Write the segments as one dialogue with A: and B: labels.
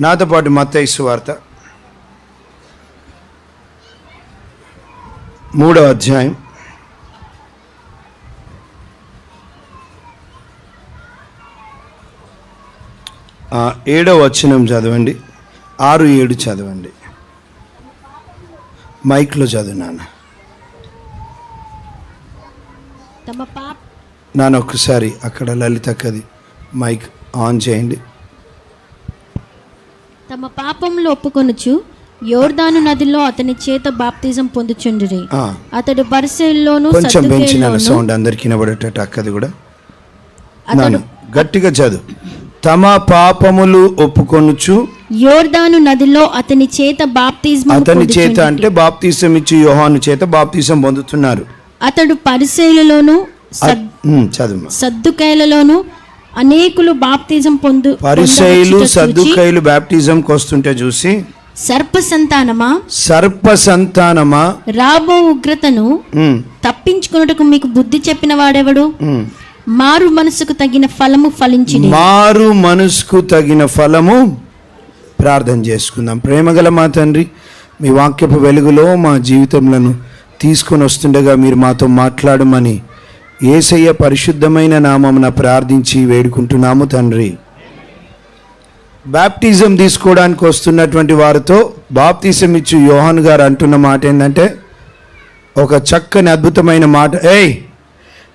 A: నాతో పాటు మత్తైసు వార్త. మూడో అధ్యాయం. ఏడో వచనం చదవండి. ఆరు ఏడు చదవండి. మైక్లో చదువు నాన్న. ఒక్కసారి అక్కడ లలితక్కది మైక్ ఆన్ చేయండి.
B: తమ పాపంలో ఒప్పుకొనుచు యోర్దాను నదిలో అతని చేత బాప్తిజం పొందుచుండిరి.
A: ఆ,
B: అతడు పరిశీలలోను
A: కొంచెం పెంచిన సౌండ్ అందరికి వినబడేటట్టు అక్కది కూడా. గట్టిగా చదువు. తమ పాపములు ఒప్పుకొనుచు
B: యోర్దాను నదిలో అతని చేత బాప్తిజం
A: అతని చేత అంటే బాప్తీసం ఇచ్చి యోహాను చేత బాప్తీసం పొందుతున్నారు.
B: అతడు పరిశీలలోను
A: చదువు.
B: సద్దుకేలలోను అనేకులు బాప్తిజం పొందు
A: పరిసైలు సద్దుకైలు బ్యాప్టిజంకి వస్తుంటే చూసి
B: సర్ప సంతానమా
A: సర్ప సంతానమా
B: రాబో ఉగ్రతను
A: ఉమ్,
B: తప్పించుకున్నట్టుకు మీకు బుద్ధి చెప్పిన వాడెవడు. మారు మనసుకు తగిన ఫలము ఫలించింది
A: మారు మనసుకు తగిన ఫలము ప్రార్థన చేసుకుందాం. ప్రేమగల మా తండ్రి మీ వాక్యపు వెలుగులో మా జీవితంలో తీసుకొని వస్తుండగా మీరు మాతో మాట్లాడమని ఏసయ్య పరిశుద్ధమైన నామమున ప్రార్థించి వేడుకుంటున్నాము తండ్రి. బ్యాప్టిజం తీసుకోవడానికి వస్తున్నటువంటి వారితో బాప్తిజం ఇచ్చి యోహాన్ గారు అంటున్న మాట ఏంటంటే ఒక చక్కని అద్భుతమైన మాట. ఏయ్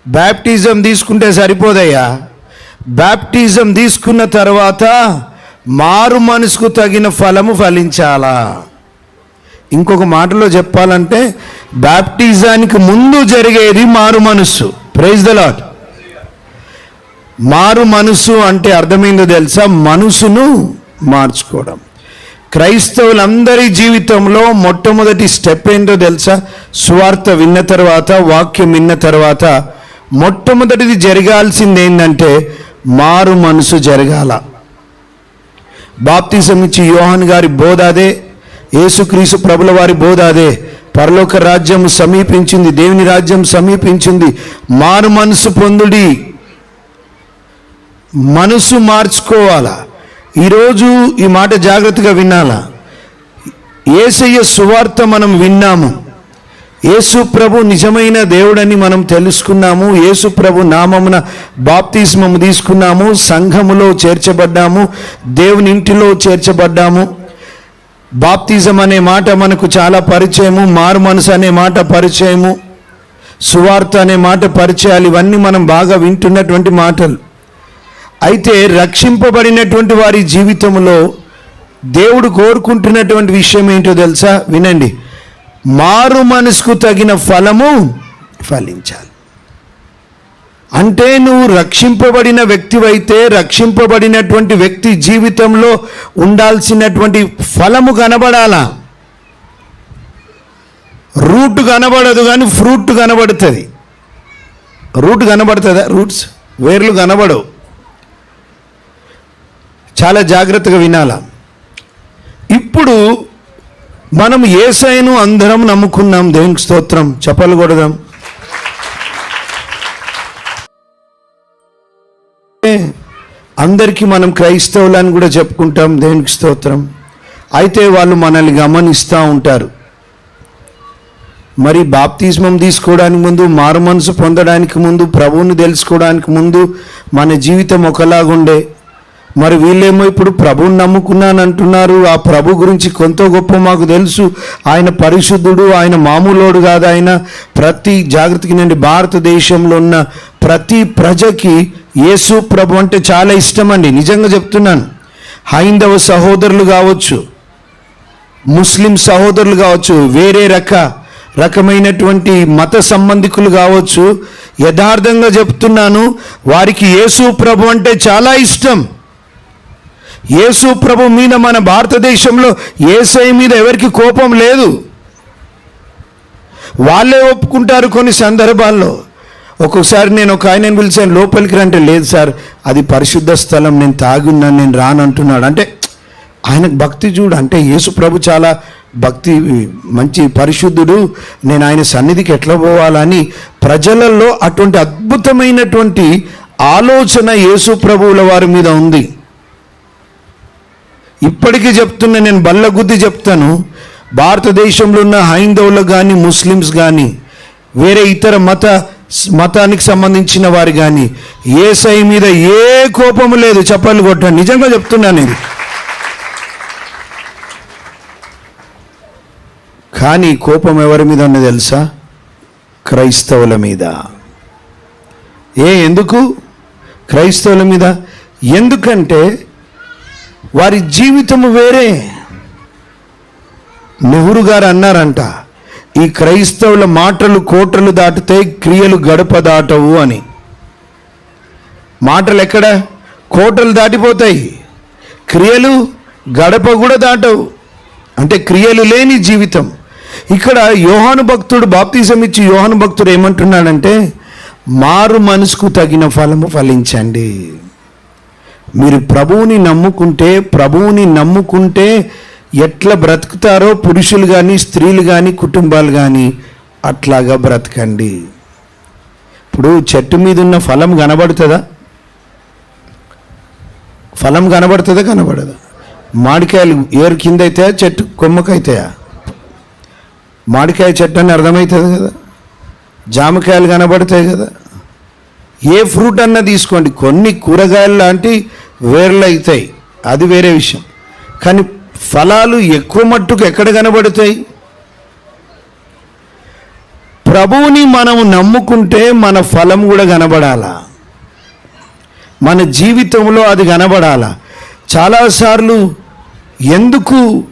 A: బ్యాప్టిజం తీసుకుంటే సరిపోదయ్యా. బ్యాప్టిజం తీసుకున్న తర్వాత మారు మనసుకు తగిన ఫలము ఫలించాలా? ఇంకొక మాటలో చెప్పాలంటే బ్యాప్టిజానికి ముందు జరిగేది మారు మనస్సు. ప్రైజ్ ద లాడ్ మారు మనసు అంటే అర్థమైందో తెలుసా? మనసును మార్చుకోవడం. క్రైస్తవులందరి జీవితంలో మొట్టమొదటి స్టెప్ ఏంటో తెలుసా? సువార్త విన్న తర్వాత వాక్యం విన్న తర్వాత మొట్టమొదటిది జరగాల్సింది ఏంటంటే మారు మనసు జరగాల. బాప్తిజం ఇచ్చి యోహాన్ గారి బోధ అదే యేసుక్రీసు ప్రభుల వారి బోధ అదే. పరలోక రాజ్యం సమీపించింది దేవుని రాజ్యం సమీపించింది. మారు మనసు పొందుడి. మనసు మార్చుకోవాలా? ఈరోజు ఈ మాట జాగ్రత్తగా వినాలా? ఏసయ్య సువార్త మనం విన్నాము. యేసు ప్రభు నిజమైన దేవుడని మనం తెలుసుకున్నాము. యేసు ప్రభు నామమున బాప్తిస్మము తీసుకున్నాము. సంఘములో చేర్చబడ్డాము. దేవుని ఇంటిలో చేర్చబడ్డాము. బాప్తిజం అనే మాట మనకు చాలా పరిచయము మారు మనసు అనే మాట పరిచయము సువార్త అనే మాట పరిచయాలు ఇవన్నీ మనం బాగా వింటున్నటువంటి మాటలు. అయితే రక్షింపబడినటువంటి వారి జీవితంలో దేవుడు కోరుకుంటున్నటువంటి విషయం ఏంటో తెలుసా? వినండి. మారు మనసుకు తగిన ఫలము ఫలించాలి. అంటే నువ్వు రక్షింపబడిన వ్యక్తివైతే రక్షింపబడినటువంటి వ్యక్తి జీవితంలో ఉండాల్సినటువంటి ఫలము కనబడాలా. రూట్ కనబడదు కానీ ఫ్రూట్ కనబడుతుంది. రూట్ కనబడుతుందా? రూట్స్? వేర్లు కనబడవు. చాలా జాగ్రత్తగా వినాల. ఇప్పుడు మనం ఏసైను అందరం నమ్ముకున్నాం. దేవునికి స్తోత్రం. చెప్పలు కొడదాం. అందరికీ మనం క్రైస్తవులని కూడా చెప్పుకుంటాం. దేనికి స్తోత్రం. అయితే వాళ్ళు మనల్ని గమనిస్తూ ఉంటారు. మరి బాప్తిజమం తీసుకోవడానికి ముందు మారు మనసు పొందడానికి ముందు ప్రభువుని తెలుసుకోవడానికి ముందు మన జీవితం ఒకలాగుండే. మరి వీళ్ళేమో ఇప్పుడు ప్రభువుని నమ్ముకున్నాను అంటున్నారు. ఆ ప్రభు గురించి కొంత గొప్ప మాకు తెలుసు. ఆయన పరిశుద్ధుడు ఆయన మామూలోడు కాదు ఆయన. ప్రతి జాగ్రత్తకి నుండి భారతదేశంలో ఉన్న ప్రతి ప్రజకి యేసు ప్రభు అంటే చాలా ఇష్టం అండి నిజంగా చెప్తున్నాను. హైందవ సహోదరులు కావచ్చు ముస్లిం సహోదరులు కావచ్చు వేరే రక రకమైనటువంటి మత సంబంధికులు కావచ్చు యథార్థంగా చెప్తున్నాను. వారికి యేసు ప్రభు అంటే చాలా ఇష్టం. యేసు ప్రభు మీద మన భారతదేశంలో ఏసై మీద ఎవరికి కోపం లేదు. వాళ్ళే ఒప్పుకుంటారు కొన్ని సందర్భాల్లో. ఒక్కొక్కసారి నేను ఒక ఆయనను పిలిచాను లోపలికి రంటే లేదు సార్ అది పరిశుద్ధ స్థలం నేను తాగున్నాను నేను రానంటున్నాడు అంటే ఆయనకు భక్తి చూడు. అంటే యేసు ప్రభు చాలా భక్తి మంచి పరిశుద్ధుడు. నేను ఆయన సన్నిధికి ఎట్లా పోవాలని ప్రజలలో అటువంటి అద్భుతమైనటువంటి ఆలోచన యేసు ప్రభువుల వారి మీద ఉంది. ఇప్పటికీ చెప్తున్నా నేను బల్లగుద్ది చెప్తాను. భారతదేశంలో ఉన్న హైందవులు కానీ ముస్లిమ్స్ కానీ వేరే ఇతర మత మతానికి సంబంధించిన వారు కానీ ఏ సై మీద ఏ కోపము లేదు చెప్పాలి కొట్టండి. నిజంగా చెప్తున్నాను ఇది కానీ కోపం ఎవరి మీద ఉన్నది తెలుసా? క్రైస్తవుల మీద. ఏ ఎందుకు? క్రైస్తవుల మీద. ఎందుకంటే వారి జీవితము వేరే. నెహ్రూ గారు అన్నారంట ఈ క్రైస్తవుల మాటలు కోటలు దాటితే క్రియలు గడప దాటవు అని. మాటలు ఎక్కడ? కోటలు దాటిపోతాయి. క్రియలు గడప కూడా దాటవు. అంటే క్రియలు లేని జీవితం. ఇక్కడ యోహాను భక్తుడు బాప్తిజం ఇచ్చి యోహాను భక్తుడు ఏమంటున్నాడంటే మారు మనసుకు తగిన ఫలము ఫలించండి. మీరు ప్రభువుని నమ్ముకుంటే ప్రభువుని నమ్ముకుంటే ఎట్లా బ్రతుకుతారో పురుషులు కానీ స్త్రీలు కానీ కుటుంబాలు కానీ అట్లాగా బ్రతకండి. ఇప్పుడు చెట్టు మీద ఉన్న ఫలం కనబడుతుందా? ఫలం కనబడుతుందా? కనబడదా. మామిడికాయలు ఏరు కింద అవుతాయా చెట్టు కొమ్మకైతాయా? మామిడికాయ చెట్టు అని అర్థమవుతుంది కదా. జామకాయలు కనబడతాయి కదా. ఏ ఫ్రూట్ అన్నా తీసుకోండి. కొన్ని కూరగాయలు లాంటి వేర్లు అవుతాయి. అది వేరే విషయం. కానీ ఫలాలు ఎక్కువ మట్టుకు ఎక్కడ కనబడతాయి? ప్రభువుని మనము నమ్ముకుంటే మన ఫలం కూడా కనబడాలా? మన జీవితంలో అది కనబడాలా? చాలాసార్లు ఎందుకు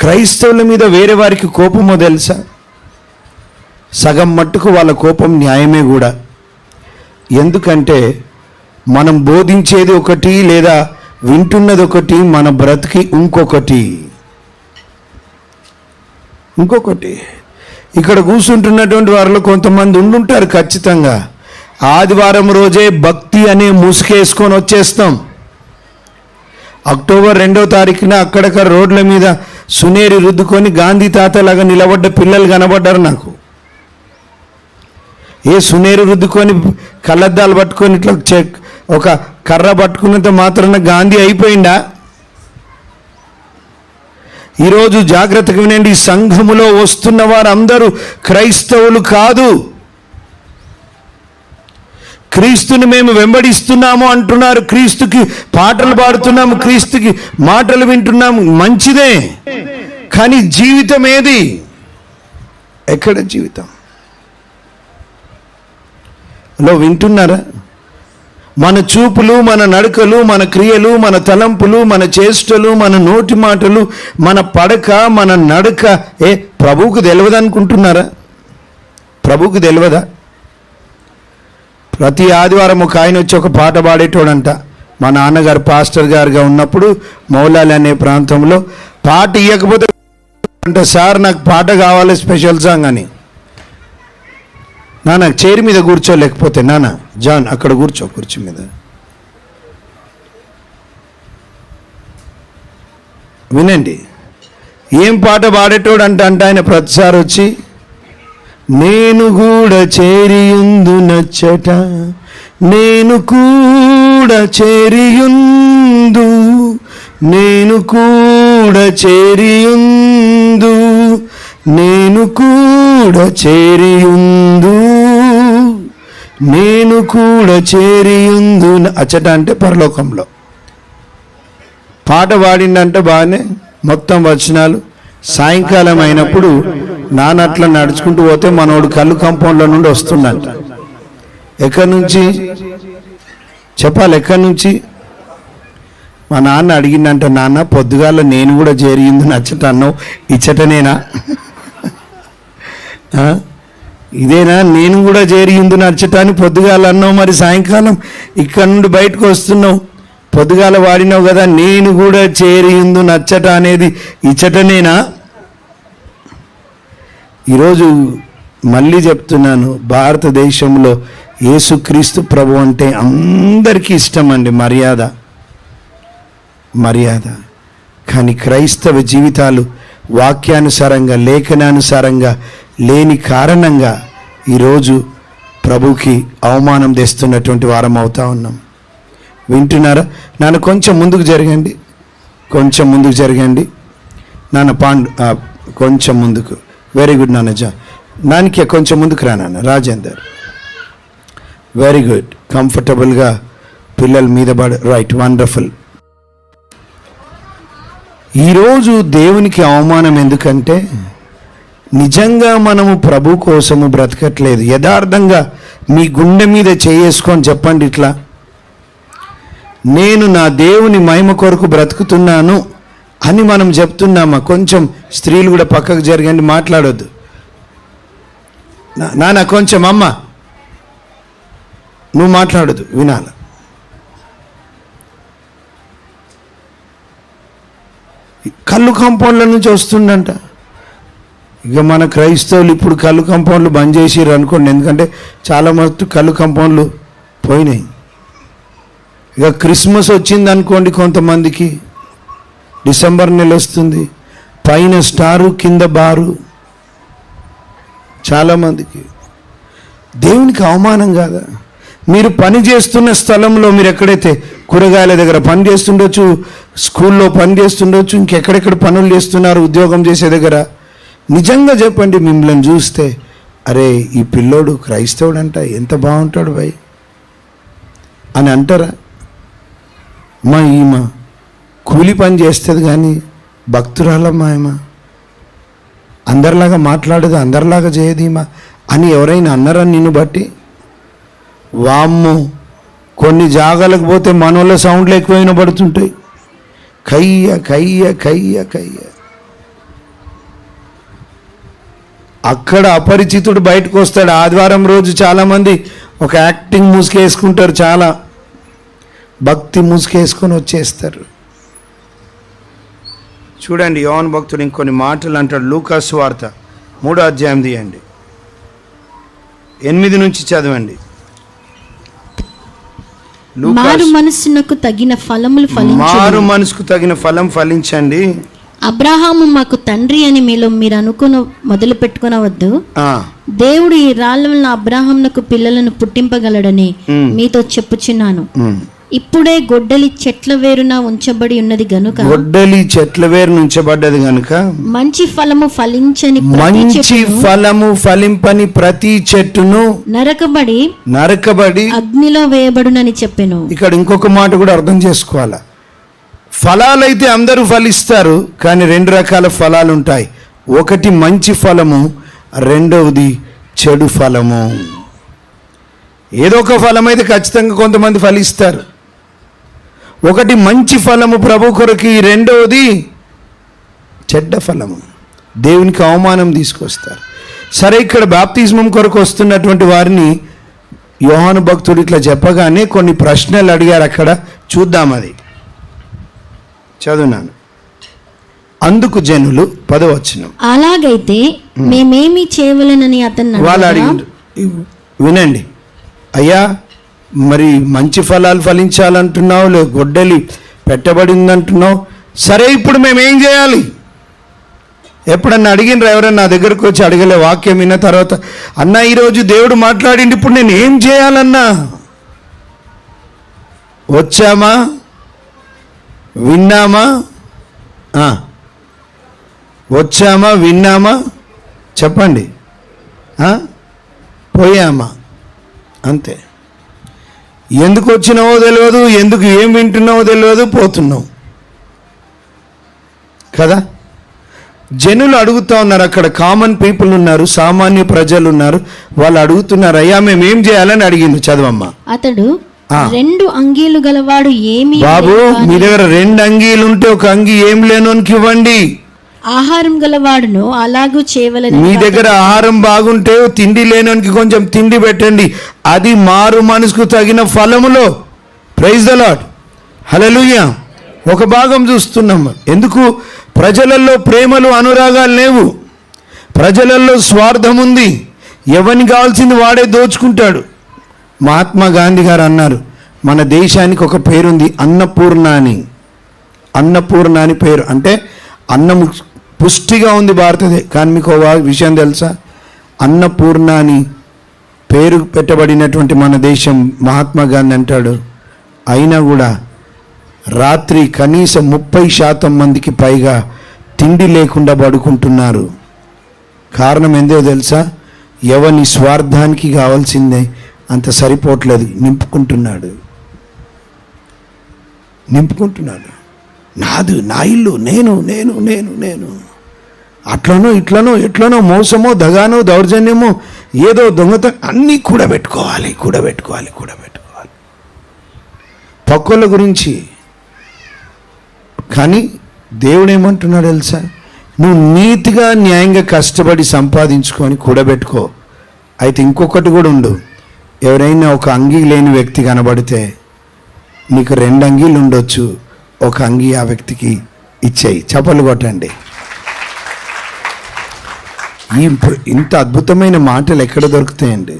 A: క్రైస్తవుల మీద వేరే వారికి కోపమో తెలుసా? సగం మట్టుకు వాళ్ళ కోపం న్యాయమే కూడా. ఎందుకంటే మనం బోధించేది ఒకటి లేదా వింటున్నది ఒకటి మన బ్రతికి ఇంకొకటి. ఇంకొకటి. ఇక్కడ కూర్చుంటున్నటువంటి వారిలో కొంతమంది ఉండుంటారు ఖచ్చితంగా. ఆదివారం రోజే భక్తి అనే ముసుకేసుకొని వచ్చేస్తాం. అక్టోబర్ రెండో తారీఖున అక్కడక్కడ రోడ్ల మీద సునేరి రుద్దుకొని గాంధీ తాతలాగా నిలబడ్డ పిల్లలు కనబడ్డారు నాకు. ఏ సునేరు రుద్దుకొని కళ్ళద్దాలు పట్టుకొని ఇట్లా చెక్ ఒక కర్ర పట్టుకున్నంత మాత్రాన గాంధీ అయిపోయిందా ఈరోజు జాగ్రత్తగా వినండి సంఘములో వస్తున్న వారందరూ క్రైస్తవులు కాదు. క్రీస్తుని మేము వెంబడిస్తున్నాము అంటున్నారు. క్రీస్తుకి పాటలు పాడుతున్నాము క్రీస్తుకి మాటలు వింటున్నాము. మంచిదే. కానీ జీవితం ఏది? ఎక్కడ జీవితం? లో వింటున్నారా? మన చూపులు మన నడకలు మన క్రియలు మన తలంపులు మన చేష్టలు మన నోటి మాటలు మన పడక మన నడక ఏ ప్రభువుకు తెలియదు అనుకుంటున్నారా? ప్రభువుకు తెలియదా? ప్రతి ఆదివారం ఒక ఆయన వచ్చి ఒక పాట పాడేటోడంట. మా నాన్నగారు పాస్టర్ గారుగా ఉన్నప్పుడు మౌలాలి అనే ప్రాంతంలో పాట ఇవ్వకపోతే అంటే సార్ నాకు పాట కావాలి స్పెషల్ సాంగ్ అని. నాన్న చైర్ మీద కూర్చోలేకపోతే నాన్న జాన్ అక్కడ కూర్చో కుర్చీ మీద. వినండి. ఏం పాట పాడేటోడు అంట అంటే ఆయన ప్రతిసారి వచ్చి నేను కూడా చేరియుందు నచ్చట నేను కూడా చేరియుందు నేను కూడా చేరియుందు నేను కూడా చేరియుందు. నేను కూడా చేరియుందు అచ్చట అంటే పరలోకంలో. పాట పాడిండంటే బాగానే మొత్తం వచనాలు. సాయంకాలం అయినప్పుడు నాన్న అట్లా నడుచుకుంటూ పోతే మనోడు కళ్ళు కంపౌండ్లో నుండి వస్తుండంట. ఎక్కడి నుంచి? చెప్పాలి ఎక్కడి నుంచి? మా నాన్న అడిగిందంట నాన్న పొద్దుగాల నేను కూడా చేరింది నచ్చట అన్నావు ఇచ్చటనేనా? ఇదేనా? నేను కూడా చేరియుందు నచ్చట అని పొద్దుగాల అన్నావు మరి సాయంకాలం. ఇక్కడ నుండి బయటకు వస్తున్నావు. పొద్దుగాల వాడినావు కదా నేను కూడా చేరిందు నచ్చట అనేది ఇచ్చటనేనా? ఈరోజు మళ్ళీ చెప్తున్నాను భారతదేశంలో యేసుక్రీస్తు ప్రభు అంటే అందరికీ ఇష్టం అండి మర్యాద. మర్యాద. కానీ క్రైస్తవ జీవితాలు వాక్యానుసారంగా లేఖనానుసారంగా లేని కారణంగా ఈరోజు ప్రభుకి అవమానం తెస్తున్నటువంటి వారం అవుతా ఉన్నాం. వింటున్నారా? నన్ను కొంచెం ముందుకు జరగండి. కొంచెం ముందుకు జరగండి. నాన్న పాండ్ కొంచెం ముందుకు. వెరీ గుడ్ నాన్న జా. నానికి కొంచెం ముందుకు రా నాన్న. రాజేందర్. వెరీ గుడ్ కంఫర్టబుల్గా పిల్లల మీద పడ. రైట్ వండర్ఫుల్ ఈరోజు దేవునికి అవమానం ఎందుకంటే నిజంగా మనము ప్రభు కోసము బ్రతకట్లేదు. యథార్థంగా మీ గుండె మీద చేసుకొని చెప్పండి ఇట్లా. నేను నా దేవుని మహిమ కొరకు బ్రతుకుతున్నాను అని మనం చెప్తున్నామా? కొంచెం స్త్రీలు కూడా పక్కకు జరగండి మాట్లాడొద్దు. నాన్న కొంచెం అమ్మ. నువ్వు మాట్లాడదు వినాల. కళ్ళు కాంపౌండ్ల నుంచి వస్తుండంట. ఇక మన క్రైస్తవులు ఇప్పుడు కళ్ళు కాంపౌండ్లు బంద్ చేసిర్రు అనుకోండి. ఎందుకంటే చాలా మట్టు కళ్ళు కంపౌండ్లు పోయినాయి. ఇక క్రిస్మస్ వచ్చింది అనుకోండి కొంతమందికి. డిసెంబర్ నెల వస్తుంది. పైన స్టారు కింద బారు. చాలామందికి దేవునికి అవమానం కాదా? మీరు పని చేస్తున్న స్థలంలో మీరు ఎక్కడైతే కూరగాయల దగ్గర పని చేస్తుండొచ్చు స్కూల్లో పని చేస్తుండొచ్చు ఇంకెక్కడెక్కడ పనులు చేస్తున్నారు ఉద్యోగం చేసే దగ్గర నిజంగా చెప్పండి మిమ్మల్ని చూస్తే అరే ఈ పిల్లోడు క్రైస్తవుడంట ఎంత బాగుంటాడు భయ్. అని అంటారా? మా ఈమె కూలి పని చేస్తుంది కానీ భక్తురాలమ్మా ఈమె. అందరిలాగా మాట్లాడదు అందరిలాగా చేయదు ఈమె. అని ఎవరైనా అన్నారా నిన్ను బట్టి? వామ్ము కొన్ని జాగాలకు పోతే మనోళ్ళ సౌండ్లు ఎక్కువ వినబడుతుంటాయి కయ్య కయ్య కయ్య కయ్య. అక్కడ అపరిచితుడు బయటకు వస్తాడు. ఆదివారం రోజు చాలామంది ఒక యాక్టింగ్ మూసుకేసుకుంటారు చాలా. భక్తి మూసుకేసుకొని వచ్చేస్తారు. చూడండి యోన్ భక్తుడు ఇంకొన్ని మాటలు అంటాడు. లూకాస్ వార్త మూడో అధ్యాయం తీయండి. ఎనిమిది నుంచి చదవండి.
B: మారు మనస్సునకు తగిన ఫలములు
A: మారు మనసుకు తగిన ఫలం ఫలించండి.
B: అబ్రహాము మాకు తండ్రి అని మీలో మీరు అనుకున్న మొదలు పెట్టుకునవద్దు. దేవుడు ఈ రాళ్ళ వలన అబ్రహామునకు పిల్లలను పుట్టింపగలడని మీతో చెప్పుచున్నాను. ఇప్పుడే గొడ్డలి చెట్ల వేరున ఉంచబడి ఉన్నది గనుక
A: గొడ్డలి చెట్ల వేరు నుంచబడ్డది గనుక
B: మంచి ఫలము ఫలించని
A: మంచి ఫలము ఫలింపని ప్రతి చెట్టును
B: నరకబడి
A: నరకబడి
B: అగ్నిలో వేయబడునని చెప్పెను.
A: ఇక్కడ ఇంకొక మాట కూడా అర్థం చేసుకోవాలా? ఫలాలైతే అందరూ ఫలిస్తారు కానీ రెండు రకాల ఫలాలు ఉంటాయి ఒకటి మంచి ఫలము రెండవది చెడు ఫలము. ఏదో ఒక ఫలం అయితే ఖచ్చితంగా కొంతమంది ఫలిస్తారు. ఒకటి మంచి ఫలము ప్రభు కొరకు రెండవది చెడ్డ ఫలము. దేవునికి అవమానం తీసుకొస్తారు. సరే ఇక్కడ బాప్తిజమం కొరకు వస్తున్నటువంటి వారిని యోహాను భక్తుడు ఇట్లా చెప్పగానే కొన్ని ప్రశ్నలు అడిగారు అక్కడ. చూద్దాం అది. చదువునాను అందుకు జనులు పదవచనం
B: అలాగైతే మేమేమి చేయవలనని అతన్ని
A: వాళ్ళు
B: అడగగా,
A: అడిగి వినండి. అయ్యా మరి మంచి ఫలాలు ఫలించాలంటున్నావు లే గొడ్డలి పెట్టబడిందంటున్నావు. సరే ఇప్పుడు మేము ఏం చేయాలి? ఎప్పుడన్నా అడిగినరా ఎవరన్నా నా దగ్గరకు వచ్చి అడగలే వాక్యం విన్న తర్వాత అన్న ఈరోజు దేవుడు మాట్లాడిండి ఇప్పుడు నేను ఏం చేయాలన్నా? వచ్చామా? విన్నామా? వచ్చామా విన్నామా? చెప్పండి. పోయామా? అంతే. ఎందుకు వచ్చినావో తెలియదు ఎందుకు ఏం వింటున్నావో తెలియదు పోతున్నావు కదా? జనులు అడుగుతా ఉన్నారు అక్కడ కామన్ పీపుల్ ఉన్నారు సామాన్య ప్రజలు ఉన్నారు. వాళ్ళు అడుగుతున్నారు అయ్యా మేము ఏం చేయాలని అడిగింది? చదవమ్మా.
B: అతడు రెండు అంగీలు గలవాడు ఏమి
A: బాబు మీ దగ్గర రెండు అంగీలు ఉంటే ఒక అంగీ ఏం లేనోనికి ఇవ్వండి.
B: ఆహారం గలవాడును అలాగూ చేయవలని
A: మీ దగ్గర ఆహారం బాగుంటే తిండి లేనోనికి కొంచెం తిండి పెట్టండి. అది మారు మనసుకు తగిన ఫలములో. ప్రైజ్ ద లాడ్ హలలుయ ఒక భాగం చూస్తున్నాం. ఎందుకు? ప్రజలలో ప్రేమలు అనురాగాలు లేవు. ప్రజలలో స్వార్థం ఉంది ఎవరిని కావాల్సింది వాడే దోచుకుంటాడు. మహాత్మా గాంధీ గారు అన్నారు మన దేశానికి ఒక పేరుంది అన్నపూర్ణ అని అన్నపూర్ణ అని పేరు. అంటే అన్నము పుష్టిగా ఉంది భారతదే. కానీ మీకు విషయం తెలుసా? అన్నపూర్ణ అని పేరు పెట్టబడినటువంటి మన దేశం మహాత్మా గాంధీ అంటాడు. అయినా కూడా రాత్రి కనీసం ముప్పై శాతం మందికి పైగా తిండి లేకుండా పడుకుంటున్నారు. కారణం ఏందో తెలుసా? ఎవని స్వార్థానికి కావాల్సిందే. అంత సరిపోవట్లేదు. నింపుకుంటున్నాడు. నింపుకుంటున్నాడు. నాదు నా ఇల్లు నేను నేను నేను నేను. అట్లనో ఇట్లనో ఎట్లనో మోసమో దగానో దౌర్జన్యమో ఏదో దొంగత అన్నీ కూడబెట్టుకోవాలి కూడబెట్టుకోవాలి కూడబెట్టుకోవాలి పక్కల గురించి. కానీ దేవుడు ఏమంటున్నాడు తెలుసా? నువ్వు నీతిగా న్యాయంగా కష్టపడి సంపాదించుకొని కూడబెట్టుకో. అయితే ఇంకొకటి కూడా ఉండు. ఎవరైనా ఒక అంగీ లేని వ్యక్తి కనబడితే నీకు రెండు అంగీలు ఉండొచ్చు. ఒక అంగీ ఆ వ్యక్తికి ఇచ్చేయి. చపలు కొట్టండి. ఈ ఇంత అద్భుతమైన మాటలు ఎక్కడ దొరుకుతాయండి?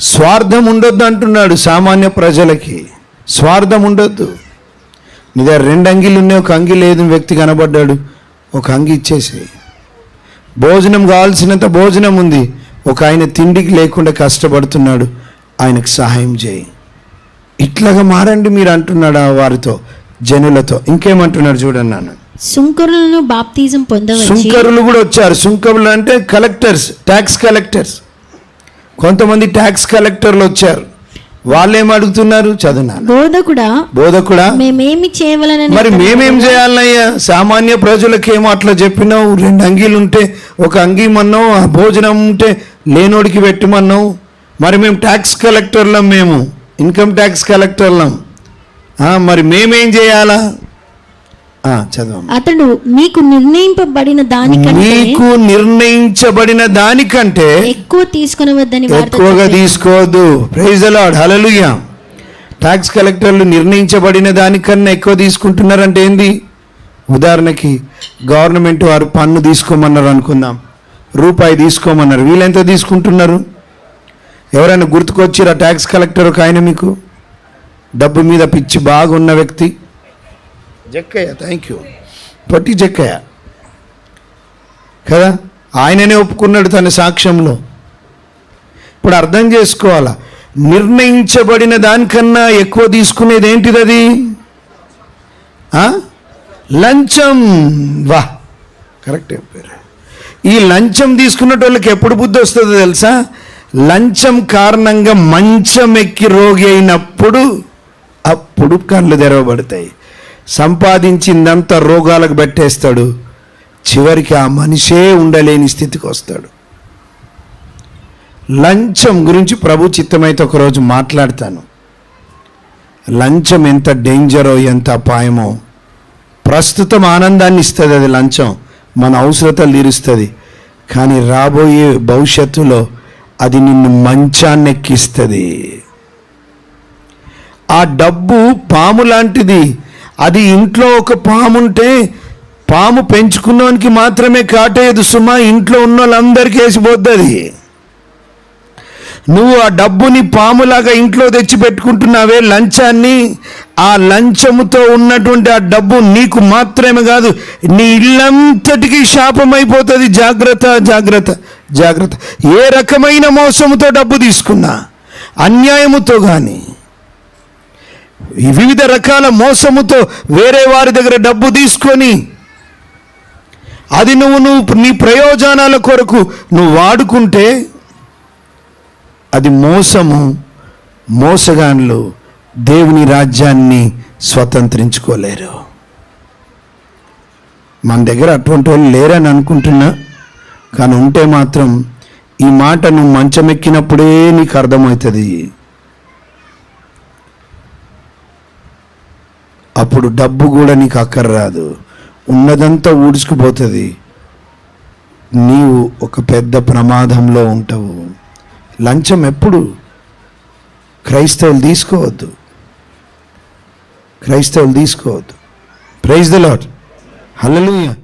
A: స్వార్థం ఉండొద్దు అంటున్నాడు సామాన్య ప్రజలకి. స్వార్థం ఉండొద్దు. నీ దగ్గర రెండు అంగీలు ఉన్నాయి ఒక అంగి లేదు వ్యక్తి కనబడ్డాడు. ఒక అంగి ఇచ్చేసేయి. భోజనం కావాల్సినంత భోజనం ఉంది. ఒక ఆయన తిండికి లేకుండా కష్టపడుతున్నాడు ఆయనకు సహాయం చేయి. ఇట్లాగా మారండి మీరు అంటున్నాడు ఆ వారితో జనులతో. ఇంకేమంటున్నాడు చూడండి నాన్న.
B: సుంకరులను బాప్తిజం పొందవచ్చి
A: సుంకరులు కూడా వచ్చారు. సుంకరులు అంటే కలెక్టర్స్ ట్యాక్స్ కలెక్టర్స్. కొంతమంది ట్యాక్స్ కలెక్టర్లు వచ్చారు. వాళ్ళు అడుగుతున్నారు? చదువునాను
B: బోధకుడా
A: బోధకుడా?
B: మేమేమి చేయవలనని
A: మరి మేమేం చేయాలయ్యా సామాన్య ప్రజలకేమో అట్లా చెప్పినావు? రెండు అంగీలు ఉంటే ఒక అంగీ మన్నావు ఆ భోజనం ఉంటే లేనోడికి పెట్టమన్నావు? మరి మేము ట్యాక్స్ కలెక్టర్లం మేము. ఇన్కమ్ ట్యాక్స్ కలెక్టర్లం మరి మేమేం చేయాలా?
B: అతడు మీకు నిర్ణయింపబడిన దానికంటే
A: నీకు నిర్ణయించబడిన దానికంటే
B: ఎక్కువ తీసుకునవద్దని
A: ఎక్కువగా. తీసుకోవద్దు. ప్రైజ్ అలాడ్ హలలుయ ట్యాక్స్ కలెక్టర్లు నిర్ణయించబడిన దానికన్నా ఎక్కువ తీసుకుంటున్నారంటే ఏంది? ఉదాహరణకి గవర్నమెంట్ వారు పన్ను తీసుకోమన్నారు అనుకుందాం. రూపాయి తీసుకోమన్నారు. వీళ్ళెంత తీసుకుంటున్నారు? ఎవరైనా గుర్తుకొచ్చిరా ట్యాక్స్ కలెక్టర్ ఒక ఆయన మీకు? డబ్బు మీద పిచ్చి బాగున్న వ్యక్తి. జక్కయ్య థ్యాంక్ యూ పొట్టి జక్కయ్య. కదా? ఆయననే ఒప్పుకున్నాడు తన సాక్ష్యంలో. ఇప్పుడు అర్థం చేసుకోవాలా? నిర్ణయించబడిన దానికన్నా ఎక్కువ తీసుకునేది ఏంటిది అది? లంచం. వా. కరెక్ట్ పేరు ఈ లంచం తీసుకున్నటోళ్ళకి ఎప్పుడు బుద్ధి వస్తుందో తెలుసా? లంచం కారణంగా మంచం ఎక్కి రోగి అయినప్పుడు అప్పుడు కళ్ళు తెరవబడతాయి. సంపాదించిందంతా రోగాలకు పెట్టేస్తాడు చివరికి ఆ మనిషే ఉండలేని స్థితికి వస్తాడు. లంచం గురించి ప్రభు చిత్తమైతే ఒకరోజు మాట్లాడతాను. లంచం ఎంత డేంజరో ఎంత అపాయమో. ప్రస్తుతం ఆనందాన్ని ఇస్తుంది అది లంచం. మన అవసరతలు తీరుస్తుంది. కానీ రాబోయే భవిష్యత్తులో అది నిన్ను మంచాన్నెక్కిస్తుంది. ఆ డబ్బు పాము లాంటిది. అది ఇంట్లో ఒక పాము ఉంటే పాము పెంచుకున్నవానికి మాత్రమే కాటేయదు సుమా. ఇంట్లో ఉన్న వాళ్ళందరికీ వేసిపోద్ది నువ్వు ఆ డబ్బుని పాములాగా ఇంట్లో తెచ్చి పెట్టుకుంటున్నావే లంచాన్ని. ఆ లంచముతో ఉన్నటువంటి ఆ డబ్బు నీకు మాత్రమే కాదు నీ ఇల్లంతటికి శాపమైపోతుంది. జాగ్రత్త జాగ్రత్త జాగ్రత్త. ఏ రకమైన మోసముతో డబ్బు తీసుకున్నా అన్యాయముతో కానీ వివిధ రకాల మోసముతో వేరే వారి దగ్గర డబ్బు తీసుకొని అది నువ్వు నువ్వు నీ ప్రయోజనాల కొరకు నువ్వు వాడుకుంటే అది మోసము మోసగాన్లు దేవుని రాజ్యాన్ని స్వతంత్రించుకోలేరు. మన దగ్గర అటువంటి వాళ్ళు లేరని అనుకుంటున్నా కానీ ఉంటే మాత్రం ఈ మాట నువ్వు మంచం ఎక్కినప్పుడే నీకు అర్థమవుతుంది. అప్పుడు డబ్బు కూడా నీకు అక్కర్రాదు ఉన్నదంతా ఊడ్చుకుపోతుంది. నీవు ఒక పెద్ద ప్రమాదంలో ఉంటావు. లంచం ఎప్పుడు? క్రైస్తవులు తీసుకోవద్దు. క్రైస్తవులు తీసుకోవద్దు. Praise the lord hallelujah